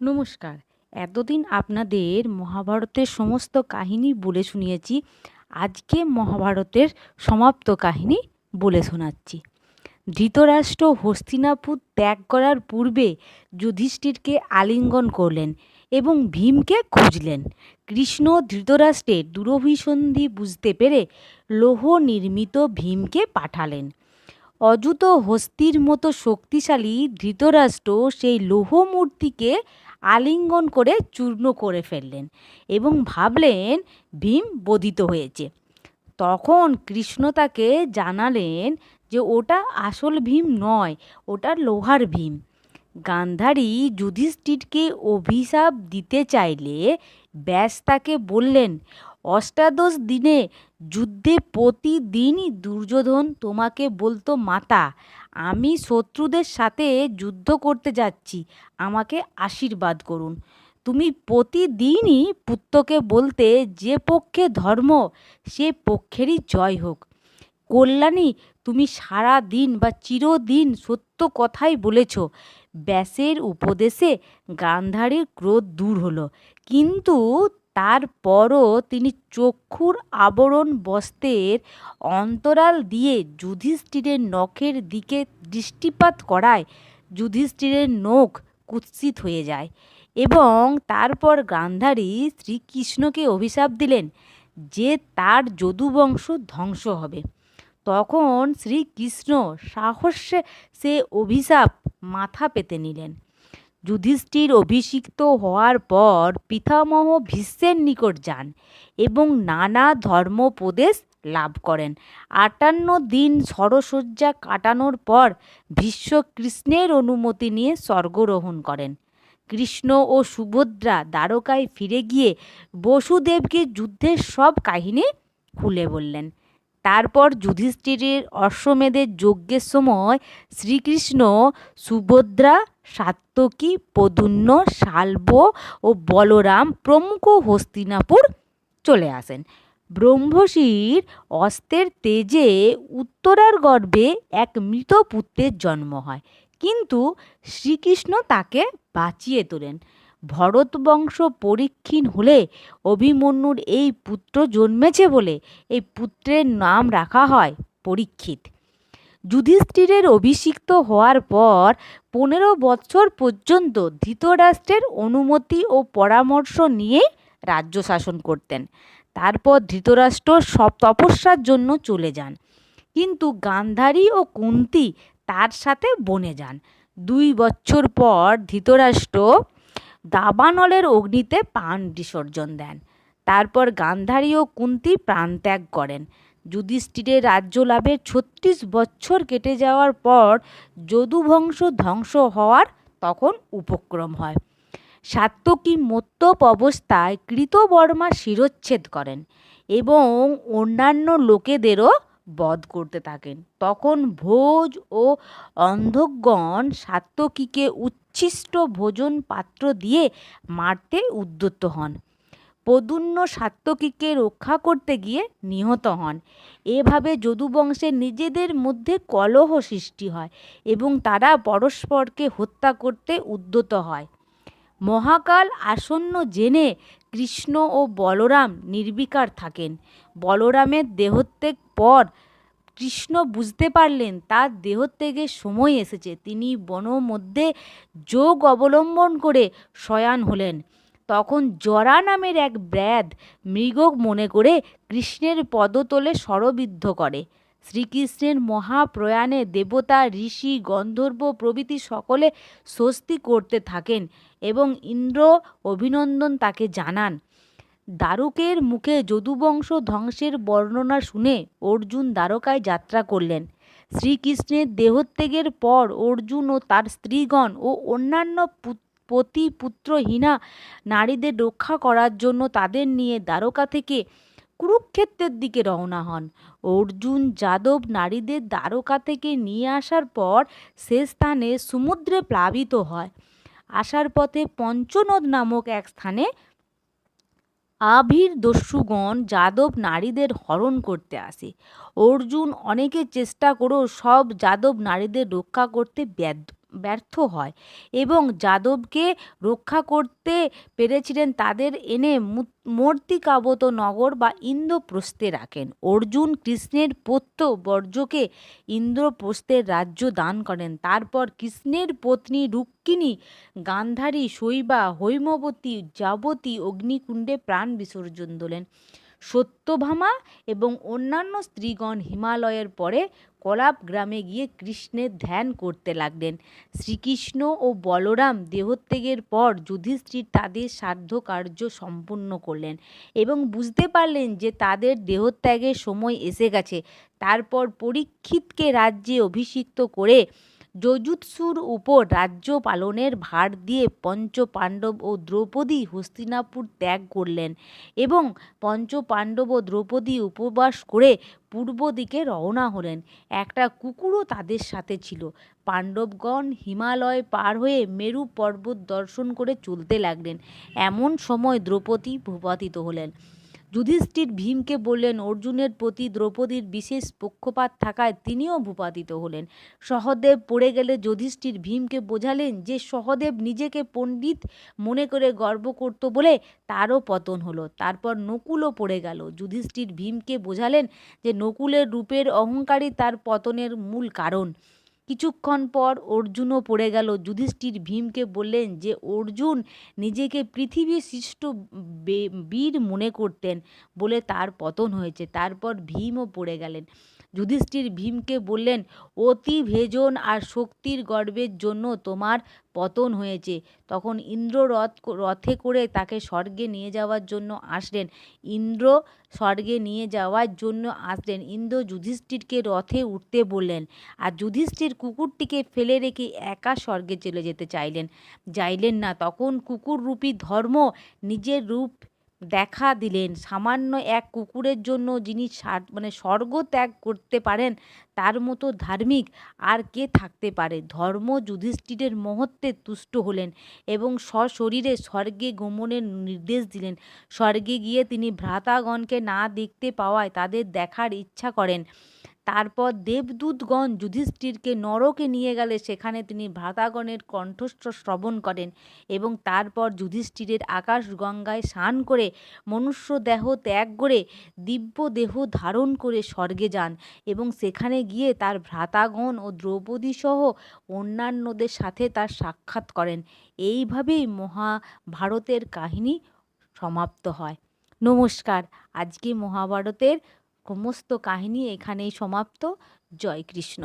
নমস্কার। এতদিন আপনাদের মহাভারতের সমস্ত কাহিনী বলে শুনিয়েছি, আজকে মহাভারতের সমাপ্ত কাহিনী বলে শোনাচ্ছি। ধৃতরাষ্ট্র হস্তিনাপুর ত্যাগ করার পূর্বে যুধিষ্ঠিরকে আলিঙ্গন করলেন এবং ভীমকে খুঁজলেন। কৃষ্ণ ধৃতরাষ্ট্রের দুরভিসন্ধি বুঝতে পেরে লৌহ নির্মিত ভীমকে পাঠালেন। অযুত হস্তির মতো শক্তিশালী ধৃতরাষ্ট্র সেই লৌহ মূর্তিকে আলিঙ্গন করে চূর্ণ করে ফেললেন এবং ভাবলেন ভীম বোধিত হয়েছে। তখন কৃষ্ণ তাকে জানালেন যে ওটা আসল ভীম নয়, ওটা লোহার ভীম। গান্ধারী যুধিষ্ঠিরকে অভিশাপ দিতে চাইলে ব্যাস তাকে বললেন অষ্টাদশ দিনে যুদ্ধে প্রতিদিনই দুর্যোধন তোমাকে বলতো, মাতা, আমি শত্রুদের সাথে যুদ্ধ করতে যাচ্ছি, আমাকে আশীর্বাদ করুন। তুমি প্রতিদিনই পুত্রকে বলতে যে পক্ষে ধর্ম, সে পক্ষেরই জয় হোক। কল্যাণী, তুমি সারা দিন বা চিরদিন সত্য কথাই বলেছ। ব্যাসের উপদেশে গান্ধারীর ক্রোধ দূর হলো। কিন্তু তারপরও তিনি চক্ষুর আবরণ বস্ত্রের অন্তরাল দিয়ে যুধিষ্ঠিরের নখের দিকে দৃষ্টিপাত করায় যুধিষ্ঠিরের নখ কুৎসিত হয়ে যায় এবং তারপর গান্ধারী শ্রীকৃষ্ণকে অভিশাপ দিলেন যে তার যদুবংশ ধ্বংস হবে। তখন শ্রীকৃষ্ণ সাহস্যে সে অভিশাপ মাথা পেতে নিলেন। যুধিষ্ঠির অভিষিক্ত হওয়ার পর পিতামহ ভীষ্মের নিকট যান এবং নানা ধর্মোপদেশ লাভ করেন। আটান্ন দিন সরসজ্জা কাটানোর পর ভীষ্ম কৃষ্ণের অনুমতি নিয়ে স্বর্গরোহণ করেন। কৃষ্ণ ও সুভদ্রা দ্বারকায় ফিরে গিয়ে বসুদেবকে যুদ্ধের সব কাহিনী খুলে বললেন। তারপর যুধিষ্ঠিরের অশ্বমেধের যজ্ঞের সময় শ্রীকৃষ্ণ, সুভদ্রা সাত্যকী পদুন্ন শাল্ব ও বলরাম প্রমুখ হস্তিনাপুর চলে আসেন। ব্রহ্মশির অস্ত্রের তেজে উত্তরার গর্ভে এক মৃত পুত্রের জন্ম হয়। কিন্তু শ্রীকৃষ্ণ তাকে বাঁচিয়ে তোলেন। ভরত বংশ পরীক্ষীণ হলে অভিমন্যুর এই পুত্র জন্মেছে বলে এই পুত্রের নাম রাখা হয় পরীক্ষিত। যুধিষ্ঠিরের অভিষিক্ত হওয়ার পর পনেরো বছর পর্যন্ত ধৃতরাষ্ট্রের অনুমতি ও পরামর্শ নিয়ে রাজ্য শাসন করতেন। তারপর ধৃতরাষ্ট্র সব তপস্যার জন্য চলে যান। কিন্তু গান্ধারী ও কুন্তি তার সাথে বনে যান। দুই বছর পর ধৃতরাষ্ট্র দাবানলের অগ্নিতে প্রাণ বিসর্জন দেন। তারপর গান্ধারী ও কুন্তি প্রাণত্যাগ করেন। যুধিষ্ঠিরের রাজ্য লাভের ছত্রিশ বছর কেটে যাওয়ার পর যদুবংশ ধ্বংস হওয়ার তখন উপক্রম হয়। সাত্যকী মত্তপ অবস্থায় কৃতবর্মা শিরচ্ছেদ করেন এবং অন্যান্য লোকেদেরও বধ করতে থাকেন। তখন ভোজ ও অন্ধগণ সাত্যকীকে উচ্ছিষ্ট ভোজন পাত্র দিয়ে মারতে উদ্যত হন। পদুন্ন সাত্যকীকে রক্ষা করতে গিয়ে নিহত হন। এভাবে যদুবংশের নিজেদের মধ্যে কলহ সৃষ্টি হয় এবং তারা পরস্পরকে হত্যা করতে উদ্যত হয়। মহাকাল আসন্ন জেনে কৃষ্ণ ও বলরাম নির্বিকার থাকেন। বলরামের দেহত্যাগ পর কৃষ্ণ বুঝতে পারলেন তার দেহত্যাগের সময় এসেছে। তিনি বন মধ্যে যোগ অবলম্বন করে শয়ান হলেন। তখন জরা নামের এক ব্যাধ মৃগ মনে করে কৃষ্ণের পদতলে স্বরবিদ্ধ করে। শ্রীকৃষ্ণের মহাপ্রয়াণে দেবতা, ঋষি, গন্ধর্ব প্রভৃতি সকলে স্বস্তি করতে থাকেন এবং ইন্দ্র অভিনন্দন তাকে জানান। দারুকের মুখে যদুবংশ ধ্বংসের বর্ণনা শুনে অর্জুন দ্বারকায় যাত্রা করলেন। শ্রীকৃষ্ণের দেহত্যাগের পর অর্জুন ও তার স্ত্রীগণ ও অন্যান্য পতি পুত্রহীনা নারীদের রক্ষা করার জন্য তাদের নিয়ে দ্বারকা থেকে কুরুক্ষেত্রের দিকে রওনা হন। অর্জুন, যাদব নারীদের দ্বারকা থেকে নিয়ে আসার পর সে স্থানে সমুদ্রে প্লাবিত হয়। আসার পথে পঞ্চনদ নামক এক স্থানে আভির দস্যুগণ যাদব নারীদের হরণ করতে আসে। অর্জুন অনেকে চেষ্টা করেও সব যাদব নারীদের রক্ষা করতে ব্যর্থ। হয় এবং যাদবকে রক্ষা করতে পেরেছিলেন তাদের এনে মূর্তিকাবত নগর বা ইন্দ্রপ্রস্থে রাখেন। অর্জুন কৃষ্ণের পত্য বর্জ্যকে ইন্দ্রপ্রস্থের রাজ্য দান করেন। তারপর কৃষ্ণের পত্নী রুক্মিণী গান্ধারী শৈবা, হৈমবতী, যাবতী অগ্নিকুণ্ডে প্রাণ বিসর্জন দিলেন। সত্যভামা এবং অন্যান্য স্ত্রীগণ হিমালয়ের পরে কলাপ গ্রামে গিয়ে কৃষ্ণের ধ্যান করতে লাগলেন। শ্রীকৃষ্ণ ও বলরাম দেহত্যাগের পর যুধিষ্ঠির তাদের সাধ্য কার্য সম্পূর্ণ করলেন এবং বুঝতে পারলেন যে তাদের দেহত্যাগের সময় এসে গেছে। তারপর পরীক্ষিতকে রাজ্যে অভিষিক্ত করে যজুৎসুর উপর রাজ্য পালনের ভার দিয়ে পঞ্চ পাণ্ডব ও দ্রৌপদী হস্তিনাপুর ত্যাগ করলেন এবং পঞ্চ পাণ্ডব ও দ্রৌপদী উপবাস করে পূর্ব দিকে রওনা হলেন। একটা কুকুরও তাদের সাথে ছিল। পাণ্ডবগণ হিমালয় পার হয়ে মেরু পর্বত দর্শন করে চলতে লাগলেন। এমন সময় দ্রৌপদী ভূপাতিত হলেন। যুধিষ্ঠির ভীমকে বললেন, অর্জুনের প্রতি দ্রৌপদীর বিশেষ পক্ষপাত থাকায় তিনিও ভূপাতিত হলেন। সহদেব পড়ে গেলে যুধিষ্ঠির ভীমকে বোঝালেন যে সহদেব নিজেকে পণ্ডিত মনে করে গর্ব করত বলে তারও পতন হলো। তারপর নকুলও পড়ে গেল। যুধিষ্ঠির ভীমকে বোঝালেন যে নকুলের রূপের অহংকারই তার পতনের মূল কারণ। কিছুক্ষণ পর অর্জুনও পড়ে গেল। যুধিষ্ঠির ভীমকে বললেন যে, অর্জুন, নিজেকে পৃথিবীর সৃষ্ট বীর মনে করতেন বলে তার পতন হয়েছে। তারপর ভীমও পড়ে গেলেন। যুধিষ্ঠির ভীমকে বললেন, অতি ভেজন আর শক্তির গর্বের জন্য তোমার পতন হয়েছে। তখন ইন্দ্র রথ, রথে করে তাকে স্বর্গে নিয়ে যাওয়ার জন্য আসলেন। ইন্দ্র স্বর্গে নিয়ে যাওয়ার জন্য আসলেন। ইন্দ্র যুধিষ্ঠিরকে রথে উঠতে বললেন আর যুধিষ্ঠির কুকুরটিকে ফেলে রেখে একা স্বর্গে চলে যেতে চাইলেন। যাইলেন না, তখন কুকুররূপী ধর্ম নিজের রূপ দেখা দিলেন, সামান্য এক কুকুরের জন্য যিনি মানে স্বর্গ ত্যাগ করতে পারেন, তার মতো ধার্মিক আর কে থাকতে পারে? ধর্ম যুধিষ্ঠিরের মহত্বে তুষ্ট হলেন এবং সশরীরে স্বর্গে গমনের নির্দেশ দিলেন। স্বর্গে গিয়ে তিনি ভ্রাতাগণকে না দেখতে পাওয়ায় তাদের দেখার ইচ্ছা করেন। তারপর দেবদূতগণ যুধিষ্ঠিরকে নরকে নিয়ে গেলে সেখানে তিনি ভ্রাতাগণের কণ্ঠস্বর শ্রবণ করেন এবং তারপর যুধিষ্ঠিরের আকাশ গঙ্গায় স্নান করে মনুষ্য দেহ ত্যাগ করে দিব্য দেহ ধারণ করে স্বর্গে যান এবং সেখানে গিয়ে তার ভ্রাতাগণ ও দ্রৌপদী সহ অন্যান্যদের সাথে তার সাক্ষাৎ করেন। এইভাবেই মহাভারতের কাহিনী সমাপ্ত হয়। নমস্কার। আজকে মহাভারতের সমস্ত কাহিনী এখানেই সমাপ্ত। জয় কৃষ্ণ।